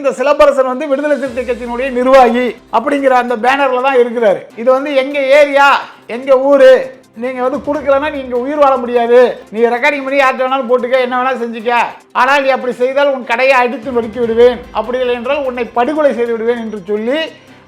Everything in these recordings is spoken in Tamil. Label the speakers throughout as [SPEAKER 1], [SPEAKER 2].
[SPEAKER 1] இந்த சிலம்பரசன் வந்து விடுதலை சிறுத்தை கட்சியினுடைய நிர்வாகி அப்படிங்கிற அந்த பேனர்ல தான் இருக்கிறாரு. இது வந்து எங்க ஏரியா எங்க ஊரு? நீங்க வந்து கொடுக்கலன்னா நீங்க உயிர் வாழ முடியாது. நீ ரெக்கார்டிங் பண்ணி யார்கிட்ட வேணாலும் போட்டுக்க என்ன வேணாலும் செஞ்சுக்க. ஆனால் நீ அப்படி செய்தால் உன் கடையை அடித்து நொறுக்கி விடுவேன். அப்படி இல்லை என்றால் உன்னை படுகொலை செய்து விடுவேன் என்று சொல்லி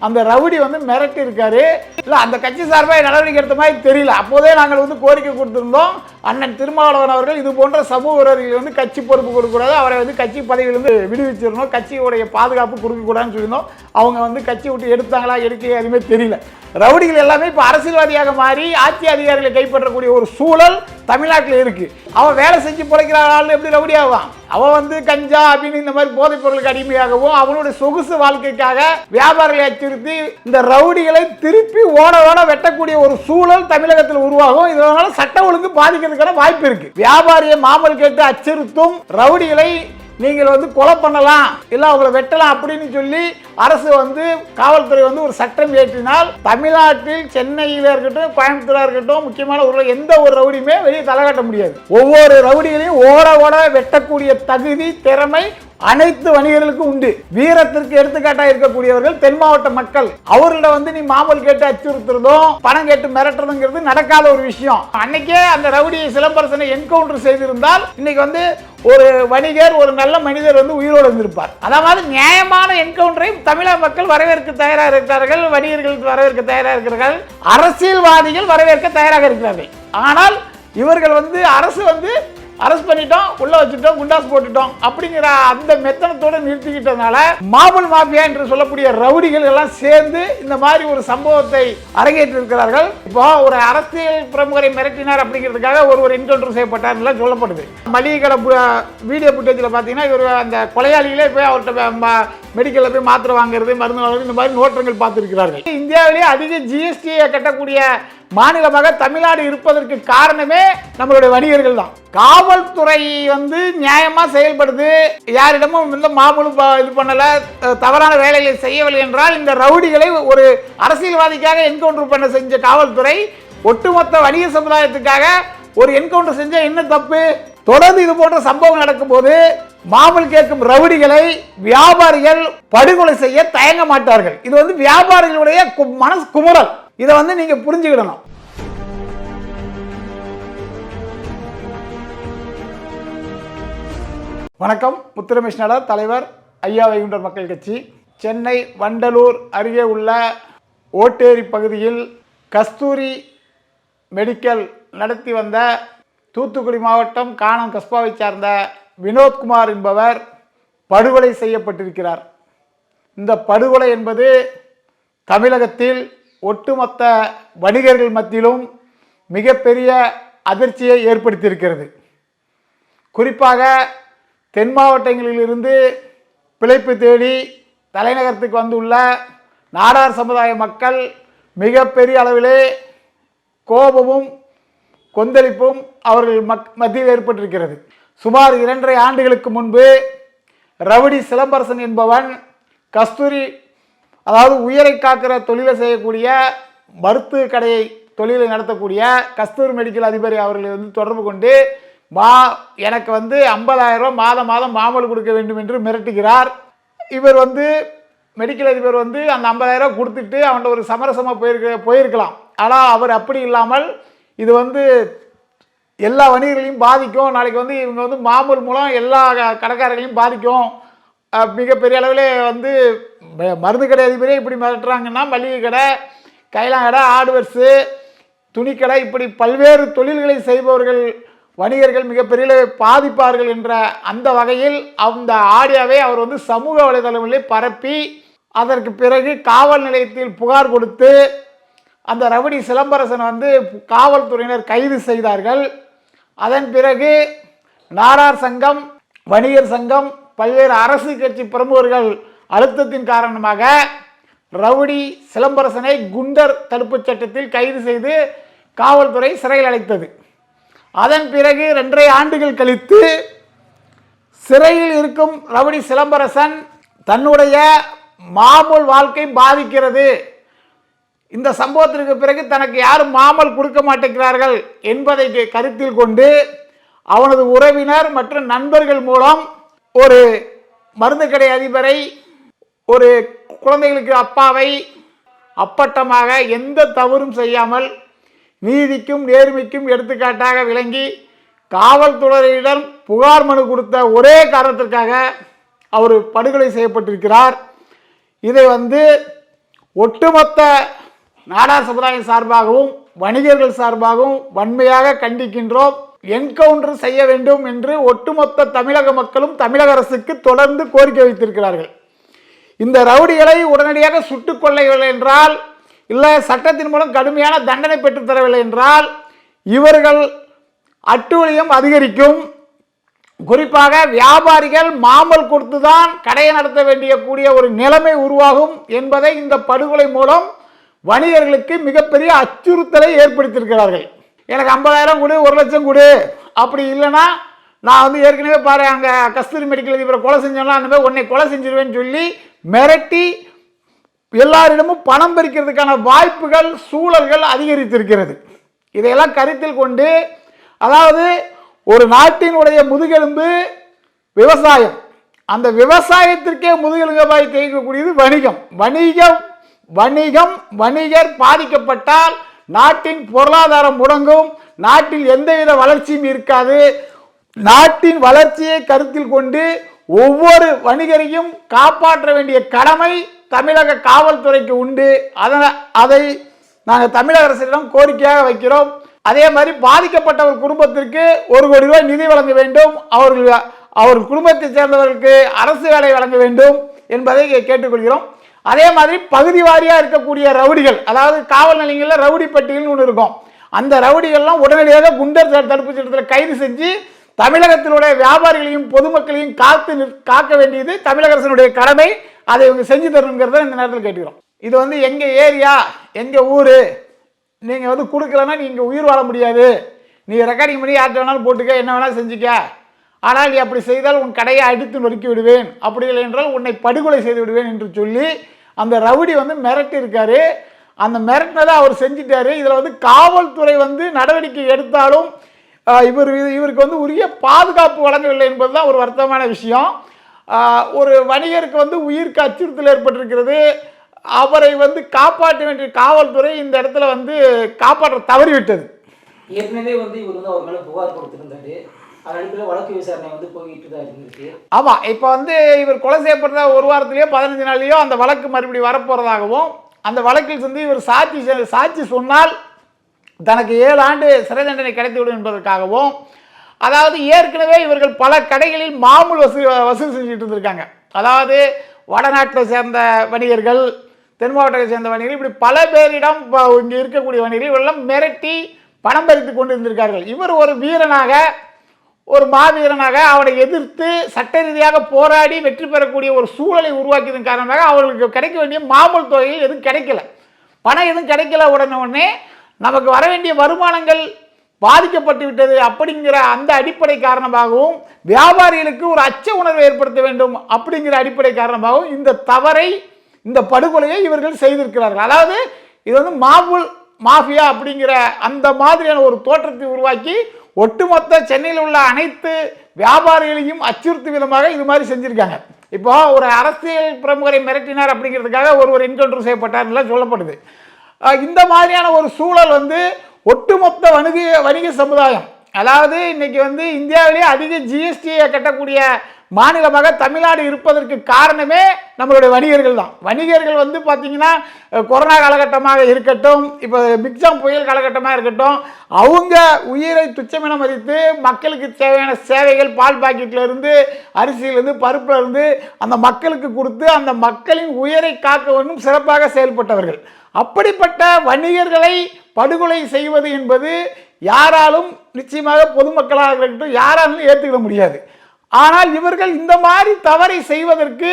[SPEAKER 1] அந்த ரவுடி வந்து மிரட்டி இருக்காரு இல்லை அந்த கட்சி சார்பாக நடவடிக்கை எடுத்த மாதிரி தெரியல. அப்போதே நாங்கள் வந்து கோரிக்கை கொடுத்துருந்தோம். அண்ணன் திருமாவளவன் அவர்கள் இது போன்ற சமூக விரோதிகள் வந்து கட்சி பொறுப்பு கொடுக்கக்கூடாது. அவரை வந்து கட்சி பதவியிலிருந்து விடுவிச்சிடணும். கட்சியுடைய பாதுகாப்பு கொடுக்கக்கூடாதுன்னு சொல்லியிருந்தோம். அவங்க வந்து கட்சி விட்டு எடுத்தாங்களா எடுக்கலையா எதுவுமே தெரியல. ரவுடிகள் எல்லாமே இப்போ அரசியல்வாதியாக மாறி ஆட்சி அதிகாரிகளை கைப்பற்றக்கூடிய ஒரு சூழல் தமிழ்நாட்டில் இருக்குது அவன் வேலை செஞ்சு பிழைக்கிற ஆள் எப்படி ரவுடி ஆவான்? அவன் வந்து கஞ்சா அப்படின்னு இந்த மாதிரி போதைப் பொருளுக்கு அடிமையாகவும் அவனுடைய சொகுசு வாழ்க்கைக்காக வியாபாரிகளை அச்சுறுத்தி இந்த ரவுடிகளை திருப்பி ஓட ஓட வெட்டக்கூடிய ஒரு சூழல் தமிழகத்தில் உருவாகும். இதனால சட்ட ஒழுங்கு பாதிக்கிறதுக்கான வாய்ப்பு இருக்கு. வியாபாரியை மாமல் கேட்டு அச்சுறுத்தும் ரவுடிகளை நீங்கள் வந்து கொலை பண்ணலாம் இல்லை அவங்களை வெட்டலாம் அப்படின்னு சொல்லி அரசு வந்து காவல்துறை வந்து ஒரு சட்டம் இயற்றினால் தமிழ்நாட்டில் சென்னையில் இருக்கட்டும் கோயம்புத்தூராக இருக்கட்டும் முக்கியமான ஊரில் எந்த ஒரு ரவுடியுமே வெளியே தலை காட்ட முடியாது. ஒவ்வொரு ரவுடிகளையும் ஓட ஓட வெட்டக்கூடிய தகுதி திறமை அனைத்து வணிகர்களுக்கும் உண்டு. வீரத்திற்கு எடுத்துக்காட்டா இருக்கக்கூடியவர்கள் தென் மாவட்ட மக்கள். அவர்களிடம் வந்து நீ மாமல் கேட்டு அச்சுறுத்துறதும் பணம் கேட்டு மிரட்டுறதுங்கிறது நடக்காத ஒரு விஷயம். அன்னைக்கே அந்த ரவுடி சிலம்பரசனை என்கவுண்டர் செய்திருந்தால் இன்னைக்கு வந்து ஒரு வணிகர் ஒரு நல்ல மனிதர் வந்து உயிரோடு இருந்திருப்பார். அதாவது நியாயமான என்கவுண்டரை தமிழக மக்கள் வரவேற்க தயாராக இருக்கிறார்கள் வணிகர்கள் வரவேற்க தயாராக இருக்கிறார்கள் அரசியல்வாதிகள் வரவேற்க தயாராக இருக்கிறார்கள். ஆனால் இவர்கள் வந்து அரசு வந்து அரெஸ்ட் பண்ணிட்டோம் உள்ள வச்சுட்டோம் குண்டாஸ் போட்டுட்டோம் அப்படிங்கிற அந்த மெத்தனத்தோட நிறுத்திக்கிட்டதுனால மாபல் மாஃபியா என்று சொல்லக்கூடிய ரவுடிகள் எல்லாம் சேர்ந்து இந்த மாதிரி ஒரு சம்பவத்தை அரங்கேற்றிருக்கிறார்கள். இப்போ ஒரு அரசியல் பிரமுகரை மிரட்டினார் அப்படிங்கிறதுக்காக ஒருவர் என்கவுண்டர் செய்யப்பட்டார் எல்லாம் சொல்லப்படுது. மளிகை கடை பு- வீடியோ புட்டேஜில் பார்த்தீங்கன்னா இவர் அந்த கொலையாளிகளே போய் அவர்கிட்ட மெடிக்கலில் போய் மாத்திரை வாங்குறது மருந்து வாங்குறது இந்த மாதிரி நோட்டங்கள் பார்த்துருக்கிறார்கள். இந்தியாவிலேயே அதிக ஜிஎஸ்டியை கட்டக்கூடிய மாநிலமாக தமிழ்நாடு இருப்பதற்கு காரணமே நம்மளுடைய வணிகர்கள் தான். காவல்துறை வந்து நியாயமாக செயல்படுது. யாரிடமும் இந்த மாமூலும் இது பண்ணலை தவறான வேலைகளை செய்யவில்லை என்றால் இந்த ரவுடிகளை ஒரு அரசியல்வாதிக்காக என்கவுண்டர் பண்ண செஞ்ச காவல்துறை ஒட்டுமொத்த வணிக சமுதாயத்துக்காக ஒரு என்கவுண்டர் செஞ்சால் என்ன தப்பு? தொடர்ந்து இது போன்ற சம்பவம் நடக்கும்போது மாமல் கேட்கும் ரவுடிகளை வியாபாரிகள் படுகொலை செய்ய தயங்க மாட்டார்கள். இது வந்து வியாபாரிகளுடைய மனசு குமுறல். இதை வந்து நீங்க புரிஞ்சுக்கிடணும். வணக்கம். முத்துரமேஷ் தலைவர் ஐயா வைகுண்டர் மக்கள் கட்சி. சென்னை வண்டலூர் அருகே உள்ள ஓட்டேரி பகுதியில் கஸ்தூரி மெடிக்கல் நடத்தி வந்த தூத்துக்குடி மாவட்டம் காணம் கஸ்பாவை சார்ந்த வினோத்குமார் என்பவர் படுகொலை செய்யப்பட்டிருக்கிறார். இந்த படுகொலை என்பது தமிழகத்தில் ஒட்டுமொத்த வணிகர்கள் மத்தியிலும் மிகப்பெரிய அதிர்ச்சியை ஏற்படுத்தியிருக்கிறது. குறிப்பாக தென் மாவட்டங்களிலிருந்து பிழைப்பு தேடி தலைநகரத்துக்கு வந்துள்ள நாடார் சமுதாய மக்கள் மிகப்பெரிய அளவிலே கோபமும் கொந்தளிப்பும் அவர்கள் மக் மத்தியில் ஏற்பட்டிருக்கிறது. சுமார் இரண்டரை ஆண்டுகளுக்கு முன்பு ரவுடி சிலம்பரசன் என்பவன் கஸ்தூரி அதாவது உயிரை காக்கிற தொழிலை செய்யக்கூடிய மருத்துவ கடையை தொழிலை நடத்தக்கூடிய கஸ்தூரி மெடிக்கல் அதிபர் அவர்களை வந்து தொடர்பு கொண்டு மா எனக்கு வந்து ஐம்பதாயிரம் ரூபா மாதம் மாதம் மாமல் கொடுக்க வேண்டும் என்று மிரட்டுகிறார். இவர் வந்து மெடிக்கல் அதிபர் வந்து அந்த ஐம்பதாயிரம் ரூபா கொடுத்துட்டு அவன்கிட்ட ஒரு சமரசமாக போயிருக்க போயிருக்கலாம். ஆனால் அவர் அப்படி இல்லாமல் இது வந்து எல்லா வணிகர்களையும் பாதிக்கும். நாளைக்கு வந்து இவங்க வந்து மாமூல் மூலம் எல்லா கடைக்காரர்களையும் பாதிக்கும். மிகப்பெரிய அளவில் வந்து ம- மருந்து கடை அதிபரே இப்படி மிரட்டுறாங்கன்னா மளிகை கடை கைலாங்கடை ஆடுவர்ஸு துணிக்கடை இப்படி பல்வேறு தொழில்களை செய்பவர்கள் வணிகர்கள் மிகப்பெரிய பாதிப்பார்கள் என்ற அந்த வகையில் அந்த ஆடியாவை அவர் வந்து சமூக வலைதளங்களில் பரப்பி அதற்கு பிறகு காவல் நிலையத்தில் புகார் கொடுத்து அந்த ரவுடி சிலம்பரசன் வந்து காவல்துறையினர் கைது செய்தார்கள். அதன் பிறகு நாடார் சங்கம் வணிகர் சங்கம் பல்வேறு அரசு கட்சி பிரமுகர்கள் அழுத்தத்தின் காரணமாக ரவுடி சிலம்பரசனை குண்டர் தடுப்புச் சட்டத்தில் கைது செய்து காவல்துறை சிறையில் அடைத்தது. அதன் பிறகு ரெண்டரை ஆண்டுகள் கழித்து சிறையில் இருக்கும் ரவுடி சிலம்பரசன் தன்னுடைய மாமூல் வாழ்க்கை பாதிக்கிறது. இந்த சம்பவத்திற்கு பிறகு தனக்கு யாரும் மாமல் கொடுக்க மாட்டேங்கிறார்கள் என்பதை கருத்தில் கொண்டு அவனது உறவினர் மற்றும் நண்பர்கள் மூலம் ஒரு மருந்து கடை அதிபரை ஒரு குழந்தைகளுக்கு அப்பாவை அப்பட்டமாக எந்த தவறும் செய்யாமல் நீதிக்கும் நேர்மைக்கும் எடுத்துக்காட்டாக விளங்கி காவல்துறையிடம் புகார் மனு கொடுத்த ஒரே காரணத்திற்காக அவர் படுகொலை செய்யப்பட்டிருக்கிறார். இதை வந்து ஒட்டுமொத்த நாடார் சமுதாயம் சார்பாகவும் வணிகர்கள் சார்பாகவும் வன்மையாக கண்டிக்கின்றோம். என்கவுண்டர் செய்ய வேண்டும் என்று ஒட்டுமொத்த தமிழக மக்களும் தமிழக அரசுக்கு தொடர்ந்து கோரிக்கை வைத்திருக்கிறார்கள். இந்த ரவுடிகளை உடனடியாக சுட்டுக் கொள்ளவில்லை என்றால் இல்லை சட்டத்தின் மூலம் கடுமையான தண்டனை பெற்றுத்தரவில்லை என்றால் இவர்கள் அட்டூழியம் அதிகரிக்கும். குறிப்பாக வியாபாரிகள் மாமல் கொடுத்து தான் கடையை நடத்த வேண்டிய கூடிய ஒரு நிலைமை உருவாகும் என்பதை இந்த படுகொலை மூலம் வணிகர்களுக்கு மிகப்பெரிய அச்சுறுத்தலை ஏற்படுத்தியிருக்கிறார்கள். எனக்கு ஐம்பதாயிரம் கொடு ஒரு லட்சம் கொடு. அப்படி இல்லைன்னா நான் வந்து ஏற்கனவே பாரு அங்கே கஸ்தூரி மெடிக்கல் அதிபரை கொலை செஞ்சோம்னா அந்த மாதிரி உன்னை கொலை செஞ்சிருவேன்னு சொல்லி மிரட்டி எல்லாரிடமும் பணம் பறிக்கிறதுக்கான வாய்ப்புகள் சூழல்கள் அதிகரித்திருக்கிறது. இதையெல்லாம் கருத்தில் கொண்டு அதாவது ஒரு நாட்டினுடைய முதுகெலும்பு விவசாயம். அந்த விவசாயத்திற்கே முதுகெலும்பாய் தேய்க்கக்கூடியது வணிகம். வணிகம் வணிகம் வணிகர் பாதிக்கப்பட்டால் நாட்டின் பொருளாதாரம் முடங்கும் நாட்டில் எந்தவித வளர்ச்சியும் இருக்காது. நாட்டின் வளர்ச்சியை கருத்தில் கொண்டு ஒவ்வொரு வணிகரையும் காப்பாற்ற வேண்டிய கடமை தமிழக காவல்துறைக்கு உண்டு. அதனால் அதை நாங்கள் தமிழக அரசிடம் கோரிக்கையாக வைக்கிறோம். அதே மாதிரி பாதிக்கப்பட்ட ஒரு குடும்பத்திற்கு ஒரு கோடி ரூபாய் நிதி வழங்க வேண்டும். அவர்கள் அவர் குடும்பத்தைச் சேர்ந்தவர்களுக்கு அரசு வேலை வழங்க வேண்டும் என்பதை கேட்டுக்கொள்கிறோம். அதே மாதிரி பகுதி வாரியாக இருக்கக்கூடிய ரவுடிகள் அதாவது காவல் நிலையங்களில் ரவுடி பட்டியல்னு ஒன்று இருக்கும். அந்த ரவுடிகள்லாம் உடனடியாக குண்டர் தடுப்பு சட்டத்தில் கைது செஞ்சு தமிழகத்தினுடைய வியாபாரிகளையும் பொதுமக்களையும் காத்து காக்க வேண்டியது தமிழக அரசனுடைய கடமை. அதை இவங்க செஞ்சு தரணுங்கிறத இந்த நேரத்தில் கேட்டுக்கிறோம். இது வந்து எங்கள் ஏரியா எங்கள் ஊர் நீங்கள் வந்து கொடுக்கலன்னா நீங்கள் உயிர் வாழ முடியாது. நீங்கள் ரெக்கார்டிங் பண்ணி யார்கிட்ட வேணாலும் போட்டுக்க என்ன வேணாலும் செஞ்சுக்க. ஆனால் நீ அப்படி செய்தால் உன் கடையை அடித்து நொறுக்கி விடுவேன். அப்படி இல்லை என்றால் உன்னை படுகொலை செய்து விடுவேன் என்று சொல்லி அந்த ரவுடி வந்து மிரட்டி இருக்காரு அந்த மிரட்டினதை அவர் செஞ்சிட்டாரு. இதில் வந்து காவல்துறை வந்து நடவடிக்கை எடுத்தாலும் இவர் இது- இவருக்கு வந்து உரிய பாதுகாப்பு வழங்கவில்லை என்பது தான் ஒரு வருத்தமான விஷயம். ஒரு வணிகருக்கு வந்து உயிருக்கு அச்சுறுத்தல் ஏற்பட்டிருக்கிறது. அவரை வந்து காப்பாற்ற வேண்டிய காவல்துறை இந்த இடத்துல வந்து காப்பாற்ற தவறிவிட்டது.
[SPEAKER 2] ஏற்கனவே வந்து இவர் வந்து அவர் மேலே புகார் கொடுத்திருந்தாரு.
[SPEAKER 1] ஆமாம் இப்போ வந்து இவர் கொலை செய்யப்பட்ட ஒரு வாரத்திலேயோ பதினஞ்சு நாள்லையோ அந்த வழக்கு மறுபடியும் வரப்போகிறதாகவும் அந்த வழக்கில் வந்து இவர் சாட்சி செ- சாட்சி சொன்னால் தனக்கு ஏழு ஆண்டு சிறை தண்டனை கிடைத்துவிடும் என்பதற்காகவும் அதாவது ஏற்கனவே இவர்கள் பல கடைகளில் மாமூல் வசூல் வசூல் செஞ்சுட்டு இருந்திருக்காங்க. அதாவது வடநாட்டை சேர்ந்த வணிகர்கள் தென் மாவட்டத்தை சேர்ந்த வணிகர்கள் இப்படி பல பேரிடம் இப்போ இங்கே இருக்கக்கூடிய வணிகர்கள் இவரெல்லாம் மிரட்டி பணம் பறித்து கொண்டு இருந்திருக்கார்கள். இவர் ஒரு வீரனாக ஒரு மாவீரனாக அவனை எதிர்த்து சட்ட ரீதியாக போராடி வெற்றி பெறக்கூடிய ஒரு சூழலை உருவாக்கியதன் காரணமாக அவர்களுக்கு கிடைக்க வேண்டிய மாமூல் தொகையில் எதுவும் கிடைக்கல. பணம் எதுவும் கிடைக்கல உடனே உடனே நமக்கு வர வேண்டிய வருமானங்கள் பாதிக்கப்பட்டு விட்டது அப்படிங்கிற அந்த அடிப்படை காரணமாகவும் வியாபாரிகளுக்கு ஒரு அச்ச உணர்வை ஏற்படுத்த வேண்டும் அப்படிங்கிற அடிப்படை காரணமாகவும் இந்த தவறை இந்த படுகொலையை இவர்கள் செய்திருக்கிறார்கள். அதாவது இது வந்து மாபுல் மாஃபியா அப்படிங்கிற அந்த மாதிரியான ஒரு தோற்றத்தை உருவாக்கி ஒட்டுமொத்த சென்னையில் உள்ள அனைத்து வியாபாரிகளையும் அச்சுறுத்தும் விதமாக இது மாதிரி செஞ்சுருக்காங்க. இப்போ ஒரு அரசியல் பிரமுகரை மிரட்டினார் அப்படிங்கிறதுக்காக ஒருவர் என்கவுண்டர் செய்யப்பட்டார்லாம் சொல்லப்படுது. இந்த மாதிரியான ஒரு சூழல் வந்து ஒட்டுமொத்த வணிக வணிக சமுதாயம் அதாவது இன்றைக்கி வந்து இந்தியாவிலேயே அதிக ஜிஎஸ்டியை கட்டக்கூடிய மாநிலமாக தமிழ்நாடு இருப்பதற்கு காரணமே நம்மளுடைய வணிகர்கள் தான். வணிகர்கள் வந்து பார்த்திங்கன்னா கொரோனா காலகட்டமாக இருக்கட்டும் இப்போ மிக்ஜாம் புயல் காலகட்டமாக இருக்கட்டும் அவங்க உயிரை துச்சமென மதித்து மக்களுக்கு தேவையான சேவைகள் பால் பாக்கெட்லேருந்து அரிசியிலேருந்து அரிசியிலிருந்து அந்த மக்களுக்கு கொடுத்து அந்த மக்களின் உயிரை காக்க வேண்டும் சிறப்பாக செயல்பட்டவர்கள். அப்படிப்பட்ட வணிகர்களை படுகொலை செய்வது என்பது யாராலும் நிச்சயமாக பொதுமக்களாக இருக்கட்டும் யாராலும் ஏற்றுக்கிட முடியாது. ஆனால் இவர்கள் இந்த மாதிரி தவறை செய்வதற்கு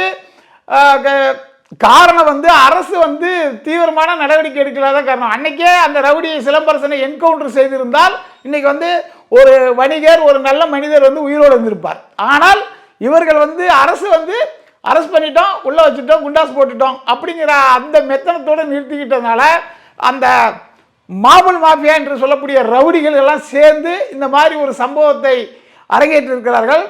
[SPEAKER 1] க- காரணம் வந்து அரசு வந்து தீவிரமான நடவடிக்கை எடுக்கலாத காரணம். அன்னைக்கே அந்த ரவுடியை சிலம்பரசனை என்கவுண்டர் செய்திருந்தால் இன்னைக்கு வந்து ஒரு வணிகர் ஒரு நல்ல மனிதர் வந்து உயிரோடு இருந்திருப்பார். ஆனால் இவர்கள் வந்து அரசு வந்து அரெஸ்ட் பண்ணிட்டோம் உள்ள வச்சுட்டோம் குண்டாஸ் போட்டுட்டோம் அப்படிங்கிற அந்த மெத்தனத்தோடு நிறுத்திக்கிட்டதுனால அந்த மாபுல் மாஃபியா என்று சொல்லக்கூடிய ரவுடிகள் எல்லாம் சேர்ந்து இந்த மாதிரி ஒரு சம்பவத்தை அரங்கேற்றிருக்கிறார்கள்.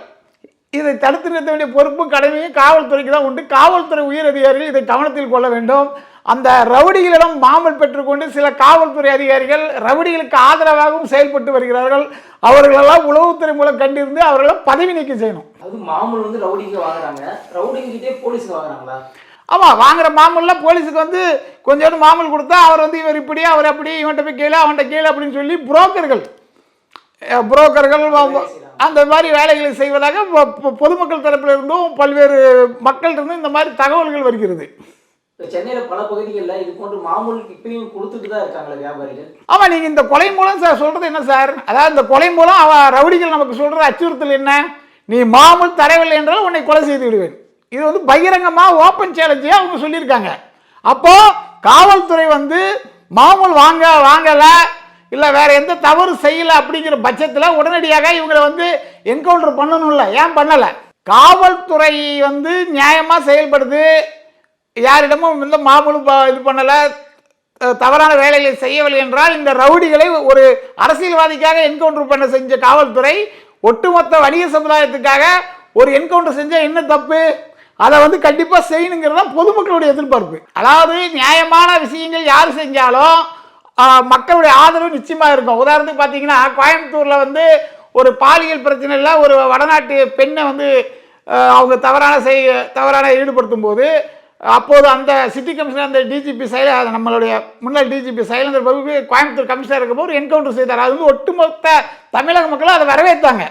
[SPEAKER 1] இதை தடுத்து நிறுத்த வேண்டிய பொறுப்பும் கடமையும் காவல்துறைக்கு தான் உண்டு. காவல்துறை உயர் அதிகாரிகள் இதை கவனத்தில் கொள்ள வேண்டும். அந்த ரவுடிகளிடம் மாமல் பெற்றுக்கொண்டு சில காவல்துறை அதிகாரிகள் ரவுடிகளுக்கு ஆதரவாகவும் செயல்பட்டு வருகிறார்கள். அவர்களெல்லாம் உளவுத்துறை மூலம் கண்டிருந்து அவர்களை பதவி நீக்கம் செய்யணும்.
[SPEAKER 2] அது மாமூல் வந்து ரவுடிங்க வாங்குறாங்க. ரவுடிங்க கிட்டே போலீஸுக்கு வாங்குறாங்களா?
[SPEAKER 1] ஆமாம் வாங்குற மாமூலில் போலீஸுக்கு வந்து கொஞ்சோண்டு மாமூல் கொடுத்தா அவர் வந்து இவர் இப்படி அவர் அப்படி இவன்கிட்ட போய் கேளு அவன்கிட்ட கேளு அப்படின்னு சொல்லி புரோக்கர்கள் புரோக்கர்கள் அந்த மாதிரி வேலைகளை செய்வதாக பொதுமக்கள் தரப்பில் இருந்தும் பல்வேறு மக்கள் இருந்தும் இந்த மாதிரி தகவல்கள் வருகிறது.
[SPEAKER 2] சென்னையில் பல பகுதிகளில் இது போன்று மாமூல் இப்பயும் கொடுத்துட்டு தான் இருக்காங்களே வியாபாரிகள்.
[SPEAKER 1] ஆமாம் நீங்கள் இந்த கொலை மூலம் சார் சொல்கிறது என்ன சார்? அதாவது இந்த கொலை மூலம் அவ ரவுடிகள் நமக்கு சொல்கிறது அச்சுறுத்தல் என்ன? நீ மாமூல் தரவில்லை என்றால் உன்னை கொலை செய்து விடுவேன். இது வந்து பகிரங்கமாக ஓப்பன் சேலஞ்சே அவங்க சொல்லியிருக்காங்க. அப்போது காவல்துறை வந்து மாமூல் வாங்க வாங்கலை இல்லை வேறு எந்த தவறு செய்யலை அப்படிங்கிற பட்சத்தில் உடனடியாக இவங்களை வந்து என்கவுண்டர் பண்ணணும்ல. ஏன் பண்ணலை? காவல்துறை வந்து நியாயமாக செயல்படுது. யாரிடமும் இந்த மாமூலும் ப- இது பண்ணலை. தவறான வேலைகளை செய்யவில்லை என்றால் இந்த ரவுடிகளை ஒரு அரசியல்வாதிக்காக என்கவுண்டர் பண்ண செஞ்ச காவல்துறை ஒட்டுமொத்த வணிக சமுதாயத்துக்காக ஒரு என்கவுண்டர் செஞ்சால் என்ன தப்பு? அதை வந்து கண்டிப்பாக செய்யணுங்கிறது தான் பொதுமக்களுடைய எதிர்பார்ப்பு. அதாவது நியாயமான விஷயங்கள் யார் செஞ்சாலும் மக்களுடைய ஆதரவு நிச்சயமாக இருக்கும். உதாரணத்துக்கு பார்த்தீங்கன்னா கோயம்புத்தூரில் வந்து ஒரு பாலியல் பிரச்சனையில் ஒரு வடநாட்டு பெண்ணை வந்து அவங்க தவறான செய் தவறான ஈடுபடுத்தும் போது அப்போது அந்த சிட்டி கமிஷனர் அந்த டிஜிபி சைல நம்மளுடைய முன்னாள் டிஜிபி சைலந்தர் பகுதி கோயம்புத்தூர் கமிஷனர் இருக்கும்போது ஒரு என்கவுண்டர் செய்தார். அது வந்து ஒட்டுமொத்த தமிழக மக்களும் அதை வரவேற்றாங்க.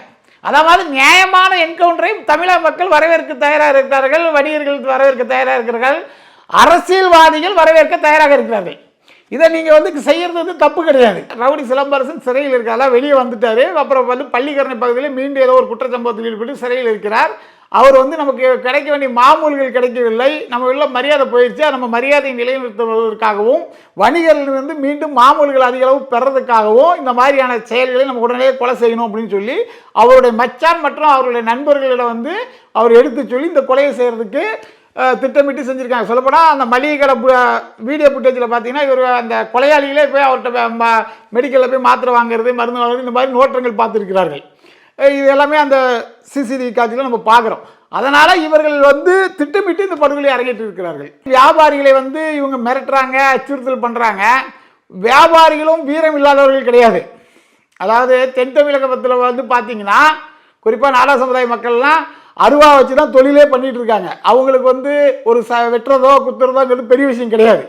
[SPEAKER 1] அதாவது நியாயமான என்கவுண்டரையும் தமிழக மக்கள் வரவேற்க தயாராக இருக்கிறார்கள் வணிகர்கள் வரவேற்க தயாராக இருக்கிறார்கள் அரசியல்வாதிகள் வரவேற்க தயாராக இருக்கிறார்கள். இதை நீங்கள் வந்து செய்கிறது வந்து தப்பு கிடையாது. ரவுடி சிலம்பரசன் சிறையில் இருக்காரா? வெளியே வந்துட்டார். அப்புறம் வந்து பள்ளிக்கரணை பகுதியில் மீண்டும் ஏதோ ஒரு குற்றச்சம்பவத்தில் ஈடுபட்டு சிறையில் இருக்கிறார். அவர் வந்து நமக்கு கிடைக்க வேண்டிய மாமூல்கள் கிடைக்கவில்லை. நம்ம உள்ள மரியாதை போயிடுச்சு நம்ம மரியாதையை நிலைநிறுத்துவதற்காகவும் வணிகர்கள் வந்து மீண்டும் மாமூல்கள் அதிக அளவு பெறதுக்காகவும் இந்த மாதிரியான செயல்களை நம்ம உடனே கொலை செய்யணும் அப்படின்னு சொல்லி அவருடைய மச்சான் மற்றும் அவருடைய நண்பர்களிடம் வந்து அவர் எடுத்து சொல்லி இந்த கொலையை செய்கிறதுக்கு திட்டமிட்டு செஞ்சுருக்காங்க. சொல்லப்போனால் அந்த மளிகை கடை பு- வீடியோ ஃபுட்டேஜில் பார்த்தீங்கன்னா இவர் அந்த கொலையாளிகளே போய் அவர்கிட்ட மெடிக்கலில் போய் மாத்திரை வாங்குறது மருந்து வாங்குறது இந்த மாதிரி நோட்டங்கள் பார்த்துருக்கிறார்கள். இது எல்லாமே அந்த சிசிடிவி காட்சியில் நம்ம பார்க்குறோம் அதனால் இவர்கள் வந்து திட்டமிட்டு இந்த படுகொலை அரங்கேற்றி இருக்கிறார்கள். வியாபாரிகளை வந்து இவங்க மிரட்டுறாங்க அச்சுறுத்தல் பண்ணுறாங்க வியாபாரிகளும் வீரம் இல்லாதவர்கள் கிடையாது. அதாவது தென் தமிழகத்தில் வந்து பார்த்தீங்கன்னா குறிப்பாக நாடா சமுதாய மக்கள்லாம் அருவா வச்சு தான் தொழிலே பண்ணிட்டு இருக்காங்க. அவங்களுக்கு வந்து ஒரு ச வெட்டுறதோ குத்துறதோங்கிறது பெரிய விஷயம் கிடையாது.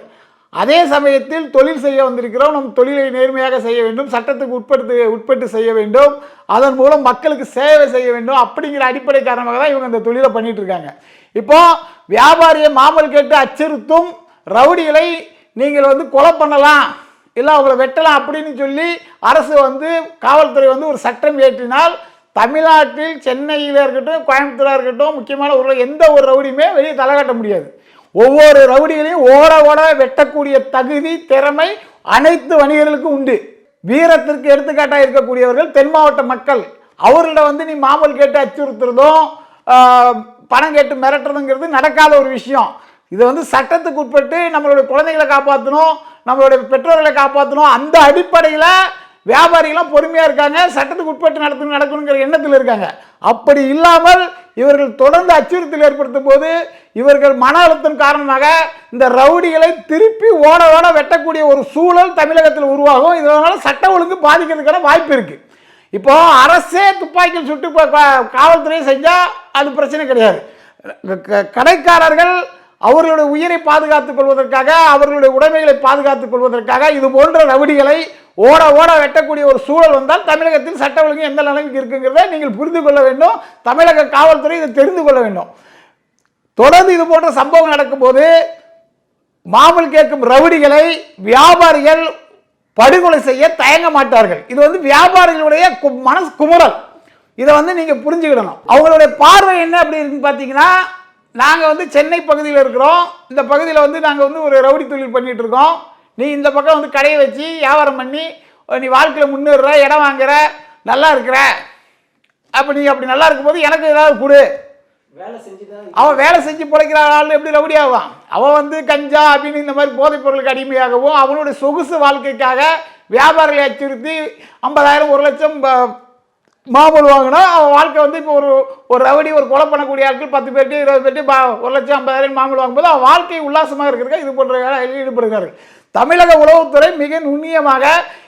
[SPEAKER 1] அதே சமயத்தில் தொழில் செய்ய வந்திருக்கிறோம். நம் தொழிலை நேர்மையாக செய்ய வேண்டும். சட்டத்துக்கு உட்படுத்து உட்பட்டு செய்ய வேண்டும். அதன் மூலம் மக்களுக்கு சேவை செய்ய வேண்டும். அப்படிங்கிற அடிப்படை காரணமாக தான் இவங்க இந்த தொழிலை பண்ணிட்டு இருக்காங்க. இப்போ வியாபாரியை மாமல் கேட்டு அச்சுறுத்தும் ரவுடிகளை நீங்கள் வந்து கொலை பண்ணலாம். இல்லை அவங்கள வெட்டலாம் அப்படின்னு சொல்லி அரசு வந்து காவல்துறை வந்து ஒரு சட்டம் இயற்றினால் தமிழ்நாட்டில் சென்னையில் இருக்கட்டும் கோயம்புத்தூராக இருக்கட்டும் முக்கியமான ஊரில் எந்த ஒரு ரவுடியுமே வெளியே தலை காட்ட முடியாது. ஒவ்வொரு ரவுடிகளையும் ஓட ஓட வெட்டக்கூடிய தகுதி திறமை அனைத்து வணிகர்களுக்கும் உண்டு. வீரத்திற்கு எடுத்துக்காட்டாக இருக்கக்கூடியவர்கள் தென் மாவட்ட மக்கள். அவர்களிடம் வந்து நீ மாமல் கேட்டு அச்சுறுத்துறதும் பணம் கேட்டு மிரட்டுறதுங்கிறது நடக்காத ஒரு விஷயம். இது வந்து சட்டத்துக்கு உட்பட்டு நம்மளுடைய குழந்தைகளை காப்பாற்றணும் நம்மளுடைய பெற்றோர்களை காப்பாற்றணும் அந்த அடிப்படையில் வியாபாரிகளாம் பொறுமையாக இருக்காங்க சட்டத்துக்கு உட்பட்டு நடத்தணும் நடக்கணுங்கிற எண்ணத்தில் இருக்காங்க. அப்படி இல்லாமல் இவர்கள் தொடர்ந்து அச்சுறுத்தல் ஏற்படுத்தும் போது இவர்கள் மன அழுத்தம் காரணமாக இந்த ரவுடிகளை திருப்பி ஓட ஓட வெட்டக்கூடிய ஒரு சூழல் தமிழகத்தில் உருவாகும். இதனால் சட்ட ஒழுங்கு பாதிக்கிறதுக்கான வாய்ப்பு இருக்குது இப்போ அரசே துப்பாக்கியில் சுட்டு காவல்துறையை காவல்துறை செஞ்சால் அது பிரச்சனை கிடையாது. க- கடைக்காரர்கள் அவர்களுடைய உயிரை பாதுகாத்துக் கொள்வதற்காக அவர்களுடைய உடைமைகளை பாதுகாத்துக் கொள்வதற்காக இது போன்ற ரவுடிகளை ஓட ஓட வெட்டக்கூடிய ஒரு சூழல் வந்தால் தமிழகத்தில் சட்ட ஒழுங்கு எந்த நிலைமைக்கு இருக்குங்கிறத நீங்கள் புரிந்து கொள்ள வேண்டும். தமிழக காவல்துறை இதை தெரிந்து கொள்ள வேண்டும். தொடர்ந்து இது போன்ற சம்பவம் நடக்கும்போது மாமல் கேட்கும் ரவுடிகளை வியாபாரிகள் படுகொலை செய்ய தயங்க மாட்டார்கள். இது வந்து வியாபாரிகளுடைய கு- மனசு குமுறல். இதை வந்து நீங்கள் புரிஞ்சுக்கிடணும். அவங்களுடைய பார்வை என்ன அப்படின்னு பார்த்தீங்கன்னா நாங்கள் வந்து சென்னை பகுதியில் இருக்கிறோம். இந்த பகுதியில் வந்து நாங்கள் வந்து ஒரு ரவுடி தொழில் பண்ணிட்டு இருக்கோம். நீ இந்த பக்கம் வந்து கடையை வச்சு வியாபாரம் பண்ணி நீ வாழ்க்கையில் முன்னேறுற இடம் வாங்குற நல்லா இருக்கிற. அப்போ நீ அப்படி நல்லா இருக்கும்போது எனக்கு ஏதாவது கொடு. அவன் வேலை செஞ்சு பிழைக்கிற ஆள் எப்படி ரவுடி ஆவான்? அவன் வந்து கஞ்சா அப்படின்னு இந்த மாதிரி போதைப் பொருளுக்கு அடிமையாகவும் அவனுடைய சொகுசு வாழ்க்கைக்காக வியாபாரிகளை அச்சுறுத்தி ஐம்பதாயிரம் ஒரு லட்சம் மாமூல் வாங்கினா அவன் வாழ்க்கை வந்து இப்போ ஒரு ஒரு ரவுடி ஒரு கொலை பண்ணக்கூடிய ஆட்கள் பத்து பேர்ட்டு இருபது பேர்ட்டு பா- ஒரு லட்சம் ஐம்பதாயிரம் மாமூல் வாங்கும்போது அவன் வாழ்க்கை உல்லாசமாக இருக்கிறதுக்கு இது போன்ற வேலைகளில் ஈடுபடுகிறார்கள். தமிழக உளவுத்துறை மிக நுண்ணியமாக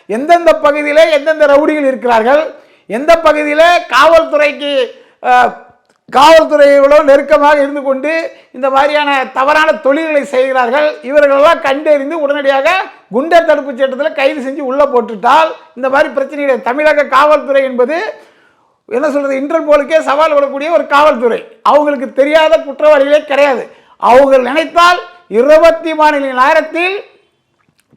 [SPEAKER 1] எந்தெந்த பகுதியில் எந்தெந்த ரவுடிகள் இருக்கிறார்கள் எந்த பகுதியில் காவல்துறைக்கு காவல்துறையோட நெருக்கமாக இருந்து கொண்டு இந்த மாதிரியான தவறான தொழில்களை செய்கிறார்கள் இவர்களெல்லாம் கண்டறிந்து உடனடியாக குண்டர் தடுப்பு சட்டத்தில் கைது செஞ்சு உள்ளே போட்டுட்டால் இந்த மாதிரி பிரச்சனைகளை தமிழக காவல்துறை என்பது என்ன சொல்கிறது இன்டர்போலுக்கே சவால் விடக்கூடிய ஒரு காவல்துறை. அவங்களுக்கு தெரியாத குற்றவாளிகளே கிடையாது. அவங்க நினைத்தால் இருபத்தி மாநில நேரத்தில்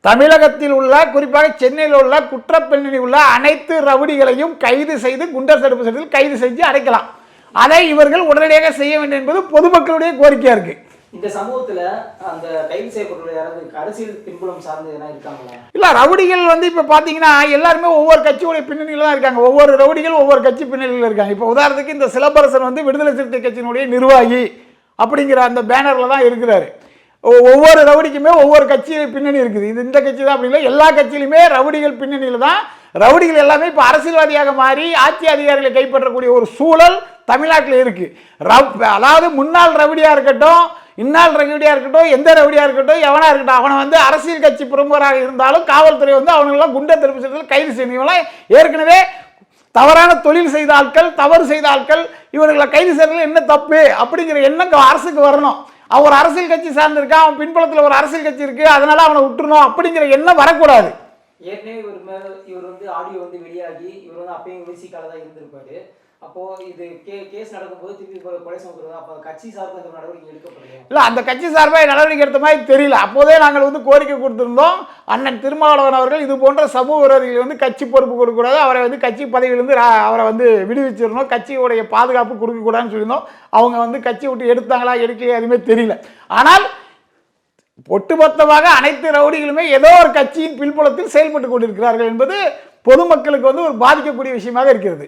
[SPEAKER 1] தமிழகத்தில் உள்ள குறிப்பாக சென்னையில் உள்ள குற்றப்பின்னணி உள்ள அனைத்து ரவுடிகளையும் கைது செய்து குண்டர் தடுப்பு சட்டத்தில் கைது செஞ்சு அடைக்கலாம். அதை இவர்கள் உடனடியாக செய்ய வேண்டும் என்பது பொதுமக்களுடைய கோரிக்கையாக இருக்குது
[SPEAKER 2] இந்த சமூகத்துல அந்த கைது செய்யப்பட்டுள்ள யாராவது அரசியல் பின்புலம் சார்ந்து எதனா இருக்காங்களா?
[SPEAKER 1] இல்ல ரவுடிகள் வந்து இப்ப பாத்தீங்கன்னா எல்லாருமே ஒவ்வொரு கட்சியுடைய பின்னணியில தான் இருக்காங்க. ஒவ்வொரு ரவுடிகள் ஒவ்வொரு கட்சி பின்னணியில் இருக்காங்க. இப்போ உதாரணத்துக்கு இந்த சிலம்பரசன் வந்து விடுதலை சிறுத்தை கட்சியினுடைய நிர்வாகி அப்படிங்கிற அந்த பேனர்ல தான் இருக்கிறாரு. ஒவ்வொரு ரவுடிக்குமே ஒவ்வொரு கட்சி பின்னணி இருக்குது. இது இந்த கட்சி தான் அப்படி இல்லை எல்லா கட்சியிலுமே ரவுடிகள் பின்னணியில் தான் ரவுடிகள் எல்லாமே இப்போ அரசியல்வாதியாக மாறி ஆட்சி அதிகாரிகளை கைப்பற்றக்கூடிய ஒரு சூழல் தமிழ்நாட்டில் இருக்குது ரவ் அதாவது முன்னாள் ரவுடியாக இருக்கட்டும் இன்னால் ரவுடியாக இருக்கட்டும் எந்த ரவுடியாக இருக்கட்டும் எவனாக இருக்கட்டும் அவனை வந்து அரசியல் கட்சி பிரமுகராக இருந்தாலும் காவல்துறை வந்து அவனுங்களாம் குண்டை திருப்பி சட்டத்தில் கைது செய்யணும். ஏற்கனவே தவறான தொழில் செய்த ஆட்கள் தவறு செய்த ஆட்கள் இவர்களை கைது செய்யறதுல என்ன தப்பு அப்படிங்கிற எண்ணம் அரசுக்கு வரணும். அவன் ஒரு அரசியல் கட்சி சார்ந்திருக்கான் அவன் பின்புலத்தில் ஒரு அரசியல் கட்சி இருக்கு அதனால அவனை விட்டுருணும் அப்படிங்கிற எண்ணம் வரக்கூடாது.
[SPEAKER 2] ஏற்கனவே இவர் மேல இவர் வந்து ஆடியோ வந்து வெளியாகி இவர் வந்து அப்பயும் விசிக்கால தான் இருந்திருப்பாரு.
[SPEAKER 1] இல்லை அந்த கட்சி சார்பாக நடவடிக்கை எடுத்த மாதிரி தெரியல. அப்போதே நாங்கள் வந்து கோரிக்கை கொடுத்திருந்தோம். அண்ணன் திருமாவளவன் அவர்கள் இது போன்ற சமூக விரோதிகள் வந்து கட்சி பொறுப்பு கொடுக்கக்கூடாது. அவரை வந்து கட்சி பதவியிலிருந்து அவரை வந்து விடுவிச்சிடணும். கட்சியுடைய பாதுகாப்பு கொடுக்கக்கூடாதுன்னு சொல்லியிருந்தோம். அவங்க வந்து கட்சி விட்டு எடுத்தாங்களா எடுக்கலையா எதுவுமே தெரியல. ஆனால் ஒட்டுமொத்தமாக அனைத்து ரவுடிகளுமே ஏதோ ஒரு கட்சியின் பின்புலத்தில் செயல்பட்டு கொண்டிருக்கிறார்கள் என்பது பொதுமக்களுக்கு வந்து ஒரு பாதிக்கக்கூடிய விஷயமாக இருக்கிறது.